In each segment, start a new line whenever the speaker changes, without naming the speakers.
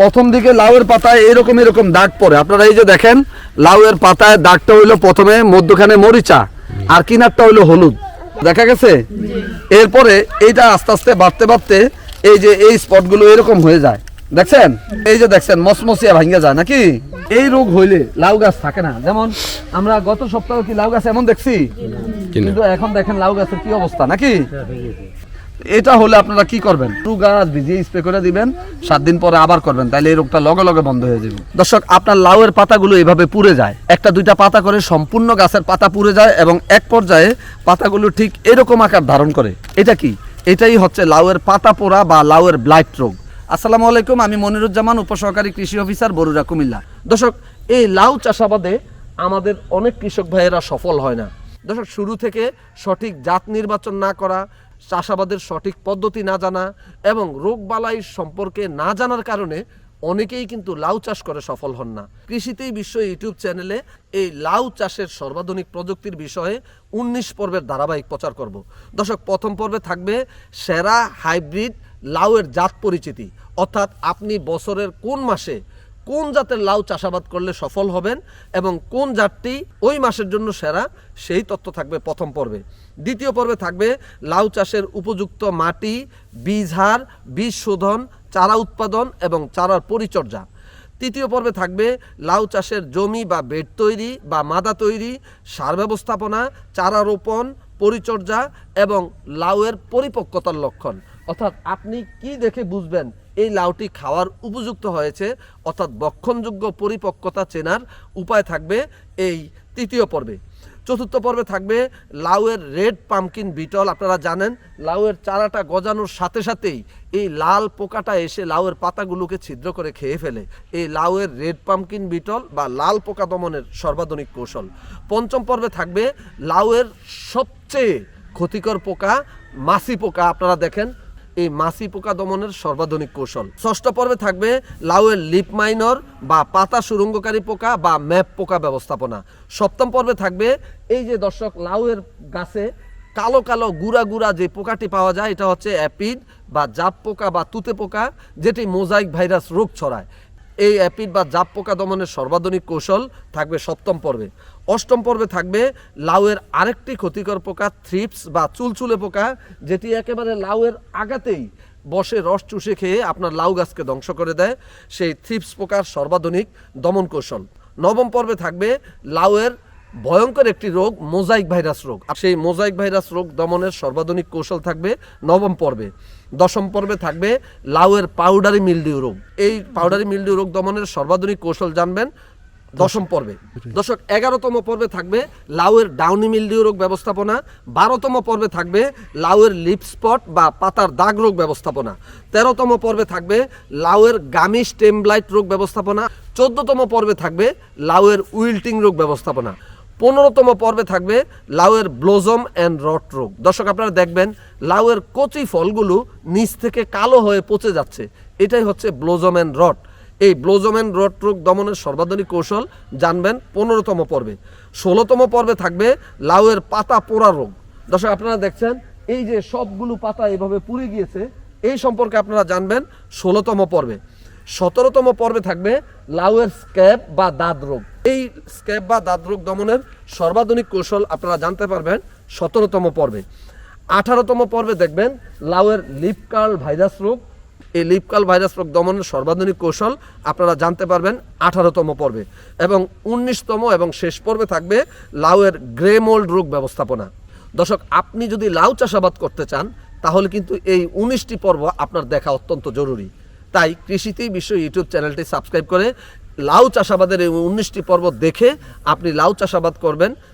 প্রথম দিকে লাউয়ের পাতায় এরকম এরকম দাগ পড়ে। আপনারা এই যে দেখেন লাউয়ের পাতায় দাগটা হইল প্রথমে মধ্যখানে মরিচা আর কিনারটা হইল হলুদ। দেখা গেছে? এরপরে এইটা আস্তে আস্তে বাড়তে বাড়তে এই যে এই স্পটগুলো এরকম হয়ে যায়। দেখছেন? এই যে দেখছেন মসমসিয়া ভাঙ্গে যায় নাকি? এই রোগ হইলে লাউ গাছ থাকে না। যেমন আমরা গত সপ্তাহে কি লাউ গাছ এমন দেখছি? কিন্তু এখন দেখেন লাউ গাছের কি অবস্থা নাকি? এটা হলে আপনারা কি করবেন? টু গাছ ভিজিয়ে স্প্রে করে দিবেন, সাত দিন পরে আবার করবেন, তাহলে এই রোগটা লগে লগে বন্ধ হয়ে যাবে। দর্শক, আপনার লাউয়ের পাতাগুলো এভাবে পুড়ে যায়। একটা দুইটা পাতা করে সম্পূর্ণ গাছের পাতা পুড়ে যায় এবং এক পর্যায়ে পাতাগুলো ঠিক এরকম আকার ধারণ করে। এটা কি? এটাই হচ্ছে লাউয়ের পাতা পোড়া বা লাউয়ের ব্লাইট রোগ। আসসালামু আলাইকুম, আমি মনিরুজ্জামান, উপসহকারী কৃষি অফিসার বরুড়া কুমিল্লা। দর্শক, এই লাউ চাষাবাদে আমাদের অনেক কৃষক ভাইয়েরা সফল হয় না। দর্শক, শুরু থেকে সঠিক জাত নির্বাচন না করা চাষাবাদের সঠিক পদ্ধতি না জানা এবং রোগবালাই সম্পর্কে না জানার কারণে অনেকেই কিন্তু লাউ চাষ করে সফল হন না। কৃষিতেই বিশ্ব ইউটিউব চ্যানেলে এই লাউ চাষের সর্বাধুনিক প্রযুক্তির বিষয়ে উনিশ পর্বের ধারাবাহিক প্রচার করব। দর্শক, প্রথম পর্বে থাকবে সেরা হাইব্রিড লাউয়ের জাত পরিচিতি। অর্থাৎ আপনি বছরের কোন মাসে কোন জাতের লাউ চাষাবাদ করলে সফল হবেন এবং কোন জাতটি ওই মাসের জন্য সেরা, সেই তথ্য থাকবে প্রথম পর্বে। দ্বিতীয় পর্বে থাকবে লাউ চাষের উপযুক্ত মাটি, বীজ হার, বীজ শোধন, চারা উৎপাদন এবং চারার পরিচর্যা। তৃতীয় পর্বে থাকবে লাউ চাষের জমি বা বেড তৈরি বা মাদা তৈরি, সার ব্যবস্থাপনা, চারা রোপণ, পরিচর্যা এবং লাউয়ের পরিপক্কতার লক্ষণ। অর্থাৎ আপনি কি দেখে বুঝবেন এই লাউটি খাওয়ার উপযুক্ত হয়েছে, অর্থাৎ বক্ষণযোগ্য পরিপক্কতা চেনার উপায় থাকবে এই তৃতীয় পর্বে। চতুর্থ পর্বে থাকবে লাউয়ের রেড পামকিন বিটল, আপনারা জানেন, লাউয়ের চারাটা গজানোর সাথে সাথেই এই লাল পোকাটা এসে লাউয়ের পাতাগুলোকে ছিদ্র করে খেয়ে ফেলে। এই লাউয়ের রেড পামকিন বিটল বা লাল পোকা দমনের সর্বাধুনিক কৌশল। পঞ্চম পর্বে থাকবে লাউয়ের সবচেয়ে ক্ষতিকর পোকা মাছি পোকা, আপনারা দেখেন এই মাছি পোকা দমনের সর্বাধুনিক কৌশল। ষষ্ঠ পর্বে থাকবে লাউয়ের লিপ মাইনর বা পাতা সুরঙ্গকারী পোকা বা ম্যাপ পোকা ব্যবস্থাপনা। সপ্তম পর্বে থাকবে এই যে দর্শক, লাউয়ের গাছে কালো কালো গুড়া গুড়া যে পোকাটি পাওয়া যায়, এটা হচ্ছে অ্যাপিড বা জাপ পোকা বা তুতে পোকা, যেটি মোজাইক ভাইরাস রোগ ছড়ায়। এই অ্যাপিড বা জাপ পোকা দমনের সর্বাধুনিক কৌশল থাকবে সপ্তম পর্বে। অষ্টম পর্বে থাকবে লাউয়ের আরেকটি ক্ষতিকর পোকা, থ্রিপস বা চুলচুলে পোকা, যেটি একেবারে লাউয়ের আগাতেই বসে রস চুষে খেয়ে আপনার লাউ গাছকে ধ্বংস করে দেয়। সেই থ্রিপস পোকার সর্বাধুনিক দমন কৌশল। নবম পর্বে থাকবে লাউয়ের ভয়ঙ্কর একটি রোগ, মোজাইক ভাইরাস রোগ। আর সেই মোজাইক ভাইরাস রোগ দমনের সর্বাধুনিক কৌশল থাকবে নবম পর্বে। দশম পর্বে থাকবে লাউয়ের পাউডারি মিলডিউ রোগ। এই পাউডারি মিলডিউ রোগ দমনের সর্বাধুনিক কৌশল জানবেন দশম পর্বে। দর্শক, এগারোতম পর্বে থাকবে লাউয়ের ডাউনি মিলডিউ রোগ ব্যবস্থাপনা। বারোতম পর্বে থাকবে লাউয়ের লিপ স্পট বা পাতার দাগ রোগ ব্যবস্থাপনা। তেরোতম পর্বে থাকবে লাউয়ের গামি স্টেম ব্লাইট রোগ ব্যবস্থাপনা। চোদ্দতম পর্বে থাকবে লাউয়ের উইল্টিং রোগ ব্যবস্থাপনা। পনেরোতম পর্বে থাকবে লাউয়ের ব্লোজম অ্যান্ড রট রোগ। দর্শক, আপনারা দেখবেন লাউয়ের কচি ফলগুলো নিচ থেকে কালো হয়ে পচে যাচ্ছে। এটাই হচ্ছে ব্লোজম অ্যান্ড রট এই ব্লোজম অ্যান্ড রট রোগ দমনের সর্বাধুনিক কৌশল জানবেন পনেরোতম পর্বে। ষোলোতম পর্বে থাকবে লাউয়ের পাতা পোড়া রোগ। দর্শক, আপনারা দেখছেন, এই যে সবগুলো পাতা এভাবে পুড়ে গিয়েছে, এই সম্পর্কে আপনারা জানবেন ষোলোতম পর্বে। সতেরোতম পর্বে থাকবে লাউয়ের স্ক্যাব বা দাঁত রোগ। এই স্ক্যাব বা দাঁত রোগ দমনের সর্বাধুনিক কৌশল আপনারা জানতে পারবেন সতেরোতম পর্বে। আঠারোতম পর্বে দেখবেন লাউয়ের লিপকার্ল ভাইরাস রোগ। এই লিপকাল ভাইরাস রোগ দমনের সর্বাধুনিক কৌশল আপনারা জানতে পারবেন আঠারোতম পর্বে। এবং উনিশতম এবং শেষ পর্বে থাকবে লাউয়ের গ্রে মোল্ড রোগ ব্যবস্থাপনা। দর্শক, আপনি যদি লাউ চাষাবাদ করতে চান, তাহলে কিন্তু এই উনিশটি পর্ব আপনার দেখা অত্যন্ত জরুরি। তাই কৃষিতেই বিশ্ব ইউটিউব চ্যানেলটি সাবস্ক্রাইব করে লাউ চাষাবাদের এই উনিশটি পর্ব দেখে আপনি লাউ চাষাবাদ করবেন।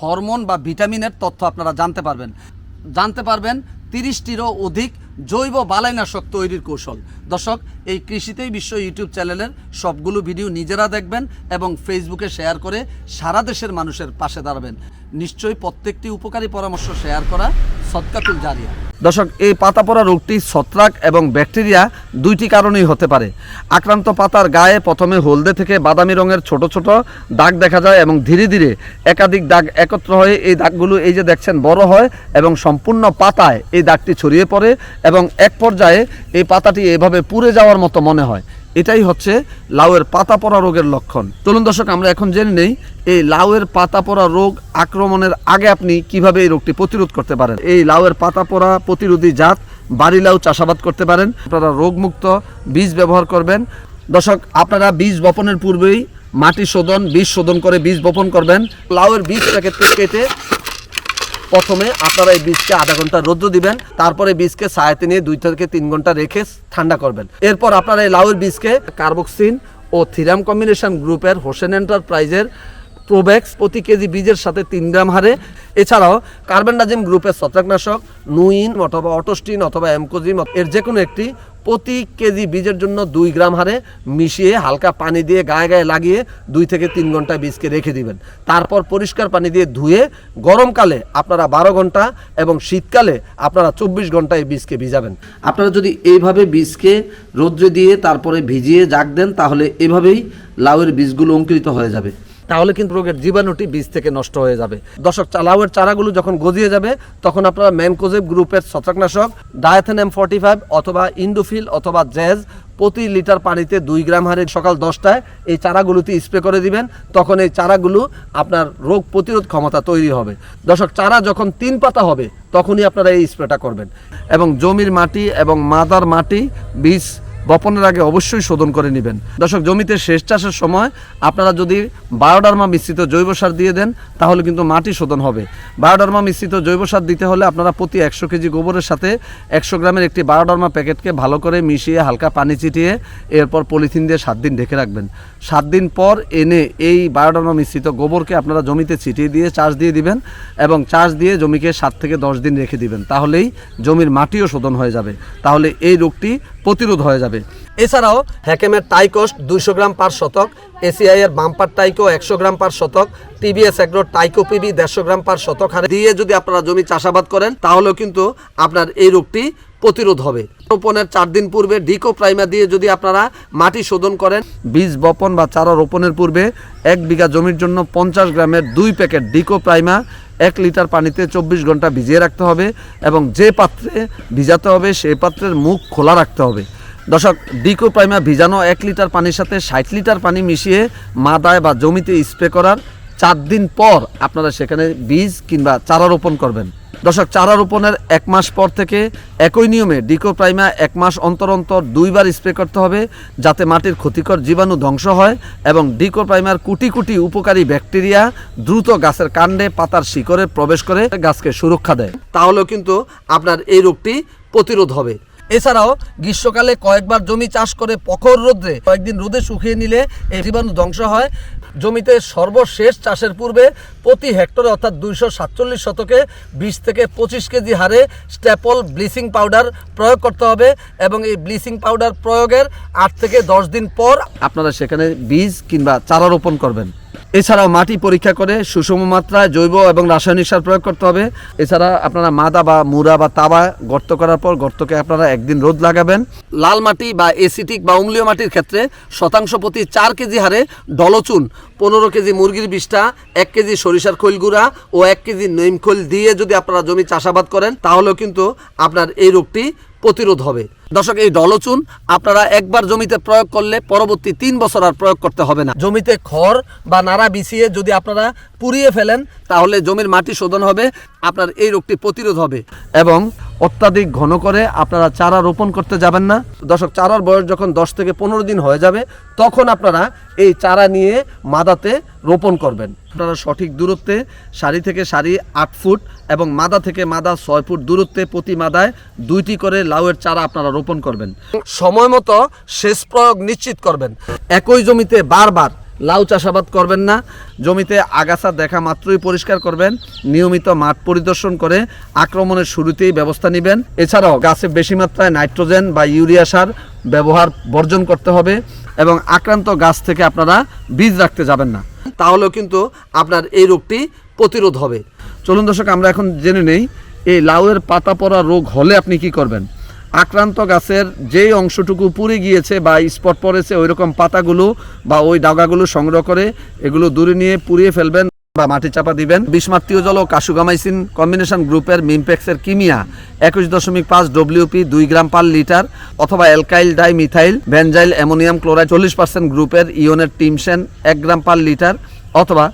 হরমোন বা ভিটামিনের তথ্য আপনারা জানতে পারবেন। জানতে পারবেন তিরিশটিরও অধিক জৈব বালাইনাশক তৈরির কৌশল। দর্শক, এই কৃষিতেই বিশ্ব ইউটিউব চ্যানেলের সবগুলো ভিডিও নিজেরা দেখবেন এবং ফেসবুকে শেয়ার করে সারা দেশের মানুষের পাশে দাঁড়াবেন। নিশ্চয়ই প্রত্যেকটি উপকারী পরামর্শ শেয়ার করা সৎকাতুল জারিয়া। দর্শক, এই পাতা পড়া রোগটি ছত্রাক এবং ব্যাকটেরিয়া দুইটি কারণেই হতে পারে। আক্রান্ত পাতার গায়ে প্রথমে হলদে থেকে বাদামি রঙের ছোট ছোট দাগ দেখা যায় এবং ধীরে ধীরে একাধিক দাগ একত্র হয়ে এই দাগগুলো এই যে দেখছেন বড় হয় এবং সম্পূর্ণ পাতায় এই দাগটি ছড়িয়ে পড়ে এবং এক পর্যায়ে এই পাতাটি এভাবে পুড়ে যাওয়ার মতো মনে হয়। এটাই হচ্ছে লাউয়ের পাতা পড়া রোগের লক্ষণ। চলুন দর্শক, আমরা এখন জেনে নেই, এই লাউয়ের পাতা পড়া রোগ আক্রমণের আগে আপনি কীভাবে এই রোগটি প্রতিরোধ করতে পারেন? এই লাউয়ের পাতা পড়া প্রতিরোধী জাত বাড়ি লাউ চাষাবাদ করতে পারেন। আপনারা রোগমুক্ত বীজ ব্যবহার করবেন। দর্শক, আপনারা বীজ বপনের পূর্বেই মাটি শোধন, বীজ শোধন করে বীজ বপন করবেন। লাউয়ের বীজটাকে কেটে প্রথমে আপনারা এই বীজকে আধা ঘণ্টা রৌদ্র দিবেন, তারপরে বীজকে ছায়াতে নিয়ে দুই থেকে তিন ঘণ্টা রেখে ঠান্ডা করবেন। এরপর আপনারা এই লাউয়ের বীজকে কার্বক্সিন ও থিরাম কম্বিনেশন গ্রুপের হোসেন এন্টারপ্রাইজের প্রোভ্যাক্স প্রতি কেজি বীজের সাথে তিন গ্রাম হারে। এছাড়াও কার্বেন্ডাজিম গ্রুপের ছত্রাকনাশক, নুইন অথবা অটোস্টিন অথবা অ্যামকোজিম, এর যে কোনো একটি প্রতি কেজি বীজের জন্য দুই গ্রাম হারে মিশিয়ে হালকা পানি দিয়ে গায়ে গায়ে লাগিয়ে দুই থেকে তিন ঘণ্টা বীজকে রেখে দিবেন। তারপর পরিষ্কার পানি দিয়ে ধুয়ে গরমকালে আপনারা বারো ঘণ্টা এবং শীতকালে আপনারা চব্বিশ ঘন্টায় বীজকে ভিজাবেন। আপনারা যদি এইভাবে বীজকে রোদ্রে দিয়ে তারপরে ভিজিয়ে জাগ দেন, তাহলে এভাবেই লাউয়ের বীজগুলো অঙ্কুরিত হয়ে যাবে। তাহলে কিন্তু রোগের জীবাণুটি বীজ থেকে নষ্ট হয়ে যাবে। দর্শক, চালাওয়ের চারাগুলো যখন গজিয়ে যাবে, তখন আপনারা ম্যানকোজেব গ্রুপের ছত্রাকনাশক, ডায়াথেনাম ফর্টি ফাইভ অথবা ইন্ডোফিল অথবা জ্যাজ প্রতি লিটার পানিতে দুই গ্রাম হারে সকাল দশটায় এই চারাগুলোতে স্প্রে করে দিবেন। তখন এই চারাগুলো আপনার রোগ প্রতিরোধ ক্ষমতা তৈরি হবে। দর্শক, চারা যখন তিন পাতা হবে, তখনই আপনারা এই স্প্রেটা করবেন। এবং জমির মাটি এবং মাদার মাটি, বীজ বপনের আগে অবশ্যই শোধন করে নেবেন। দর্শক, জমিতে শেষ চাষের সময় আপনারা যদি বায়োডার্মা মিশ্রিত জৈব সার দিয়ে দেন, তাহলে কিন্তু মাটি শোধন হবে। বায়োডার্মা মিশ্রিত জৈব সার দিতে হলে আপনারা প্রতি একশো কেজি গোবরের সাথে একশো গ্রামের একটি বায়োডার্মা প্যাকেটকে ভালো করে মিশিয়ে হালকা পানি চিটিয়ে এরপর পলিথিন দিয়ে সাত দিন ঢেকে রাখবেন। সাত দিন পর এনে এই বায়োডার্মা মিশ্রিত গোবরকে আপনারা জমিতে ছিটিয়ে দিয়ে চাষ দিয়ে দিবেন এবং চাষ দিয়ে জমিকে সাত থেকে দশ দিন রেখে দিবেন। তাহলেই জমির মাটিও শোধন হয়ে যাবে। তাহলে এই রোগটি প্রতিরোধ হয়ে যাবে। এছাড়াও হ্যাকেমের টাইকস্ট দুইশো গ্রাম পার শতক, এসিআই এর বাম্পার টাইকো একশো গ্রাম পার শতক টিবিএস এগ্রো টাইকো পিবি দেড়শো গ্রাম পার শতক হারে। দিয়ে যদি আপনারা জমি চাষাবাদ করেন, তাহলেও কিন্তু আপনার এই রোগটি প্রতিরোধ হবে। রোপণের চার দিন পূর্বে ডিকো প্রাইমা দিয়ে যদি আপনারা মাটি শোধন করেন, বীজ বপন বা চারা রোপণের পূর্বে এক বিঘা জমির জন্য পঞ্চাশ গ্রামের দুই প্যাকেট ডিকো প্রাইমা এক লিটার পানিতে চব্বিশ ঘণ্টা ভিজিয়ে রাখতে হবে এবং যে পাত্রে ভিজাতে হবে সেই পাত্রের মুখ খোলা রাখতে হবে। দর্শক ডিকো প্রাইমা ভিজানো এক লিটার পানির সাথে ষাট লিটার পানি মিশিয়ে মাদায় বা জমিতে স্প্রে করার চার দিন পর আপনারা সেখানে বীজ কিংবা চারা রোপণ করবেন। দর্শক, চারা রোপণের এক মাস পর থেকে একই নিয়মে ডিকো প্রাইমা এক মাস অন্তর অন্তর দুইবার স্প্রে করতে হবে যাতে মাটির ক্ষতিকর জীবাণু ধ্বংস হয় এবং ডিকো প্রাইমার কুটি কুটি উপকারী ব্যাকটেরিয়া দ্রুত গাছের কাণ্ডে পাতার শিকড়ে প্রবেশ করে গাছকে সুরক্ষা দেয়। তাহলেও কিন্তু আপনার এই রোগটি প্রতিরোধ হবে। এছাড়াও গ্রীষ্মকালে কয়েকবার জমি চাষ করে প্রখর রোদ্রে কয়েকদিন রোদে শুকিয়ে নিলে এই জীবাণু ধ্বংস হয়। জমিতে সর্বশেষ চাষের পূর্বে প্রতি হেক্টরে অর্থাৎ দুইশো সাতচল্লিশ শতকে বিশ থেকে পঁচিশ কেজি হারে স্ট্যাপল ব্লিচিং পাউডার প্রয়োগ করতে হবে এবং এই ব্লিচিং পাউডার প্রয়োগের আট থেকে দশ দিন পর আপনারা সেখানে বীজ কিংবা চারা রোপণ করবেন। এছাড়াও মাটি পরীক্ষা করে সুষম মাত্রায় জৈব এবং রাসায়নিক সার প্রয়োগ করতে হবে। এছাড়া আপনারা মাদা বা মুড়া বা তাবা গর্ত করার পর গর্তকে আপনারা একদিন রোদ লাগাবেন। লাল মাটি বা এসিটিক বা অম্লীয় মাটির ক্ষেত্রে শতাংশ প্রতি চার কেজি হারে ডলচুন, পনেরো কেজি মুরগির বিষ্ঠা, এক কেজি সরিষার খৈল গুঁড়া ও এক কেজি নইম খৈল দিয়ে যদি আপনারা জমি চাষাবাদ করেন, তাহলেও কিন্তু আপনার এই রোগটি প্রতিরোধ হবে। দর্শক এই ডলচুন আপনারা একবার জমিতে প্রয়োগ করলে পরবর্তী তিন বছর আর প্রয়োগ করতে হবে না। জমিতে খড় বা নাড়া বিছিয়ে যদি আপনারা পুড়িয়ে ফেলেন তাহলে জমির মাটি শোধন হবে আপনার এই রোগটি প্রতিরোধ হবে। এবং অত্যাধিক ঘন করে আপনারা চারা রোপণ করতে যাবেন না। দর্শক, চারার বয়স যখন দশ থেকে পনেরো দিন হয়ে যাবে, তখন আপনারা এই চারা নিয়ে মাদাতে রোপণ করবেন। আপনারা সঠিক দূরত্বে সারি থেকে শাড়ি আট ফুট এবং মাদা থেকে মাদা ছয় ফুট দূরত্বে প্রতি মাদায় দুইটি করে লাউয়ের চারা আপনারা রোপণ করবেন। সময় মতো শেষ প্রয়োগ নিশ্চিত করবেন। একই জমিতে বারবার লাউ চাষাবাদ করবেন না। জমিতে আগাছা দেখা মাত্রই পরিষ্কার করবেন। নিয়মিত মাঠ পরিদর্শন করে আক্রমণের শুরুতেই ব্যবস্থা নেবেন। এছাড়াও গাছে বেশি মাত্রায় নাইট্রোজেন বা ইউরিয়া সার ব্যবহার বর্জন করতে হবে এবং আক্রান্ত গাছ থেকে আপনারা বীজ রাখতে যাবেন না। তাহলেও কিন্তু আপনার এই রোগটি প্রতিরোধ হবে। চলুন দর্শক, আমরা এখন জেনে নেই, এই লাউয়ের পাতা পড়া রোগ হলে আপনি কি করবেন? আক্রান্ত গাছের যেই অংশটুকু পুড়ে গিয়েছে বা স্পট পড়েছে ওই রকম পাতাগুলো বা ওই ডাগাগুলো সংগ্রহ করে এগুলো দূরে নিয়ে পুড়িয়ে ফেলবেন বা মাটি চাপা দিবেন। বিষমাত্রীয় জল ও কাশুগামাইসিন কম্বিনেশন গ্রুপের মিমপেক্সের কিমিয়া, একুশ দশমিক পাঁচ ডব্লিউপি দুই গ্রাম পার লিটার অথবা alkyl dimethyl benzyl ammonium chloride চল্লিশ পার্সেন্ট গ্রুপের ইয়নের টিমসেন এক গ্রাম পার লিটার অথবা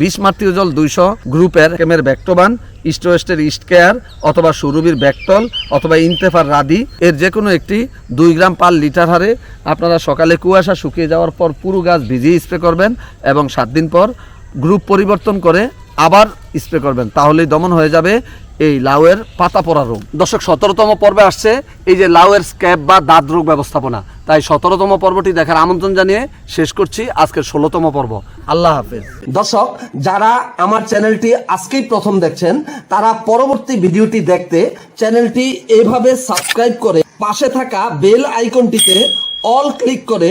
বিশ মাতৃয় জল দুইশো গ্রুপের কেমের ব্যাক্টোবান ইস্টোয়েস্টের ইস্ট কেয়ার, অথবা সুরুবির ব্যাকটল অথবা ইনতেফার রাদি। এর যে কোনো একটি দুই গ্রাম পার লিটার হারে আপনারা সকালে কুয়াশা শুকিয়ে যাওয়ার পর পুরো গাছ ভিজিয়ে স্প্রে করবেন এবং সাত দিন পর গ্রুপ পরিবর্তন করে আবার স্প্রে করবেন, তাহলেই দমন হয়ে যাবে এই লাউয়ের পাতা পড়া রোগ। দর্শক, সতেরোতম পর্বে আসছে এই যে লাউয়ের স্ক্যাব বা দাঁত রোগ ব্যবস্থাপনা। তাই সতেরোতম পর্বটি দেখার আমন্ত্রণ জানিয়ে শেষ করছি আজকের ষোলোতম পর্ব। আল্লাহ হাফেজ। দর্শক, যারা আমার চ্যানেলটি আজকেই প্রথম দেখছেন, তারা পরবর্তী ভিডিওটি দেখতে চ্যানেলটি এভাবে সাবস্ক্রাইব করে পাশে থাকা বেল আইকনটিতে অল ক্লিক করে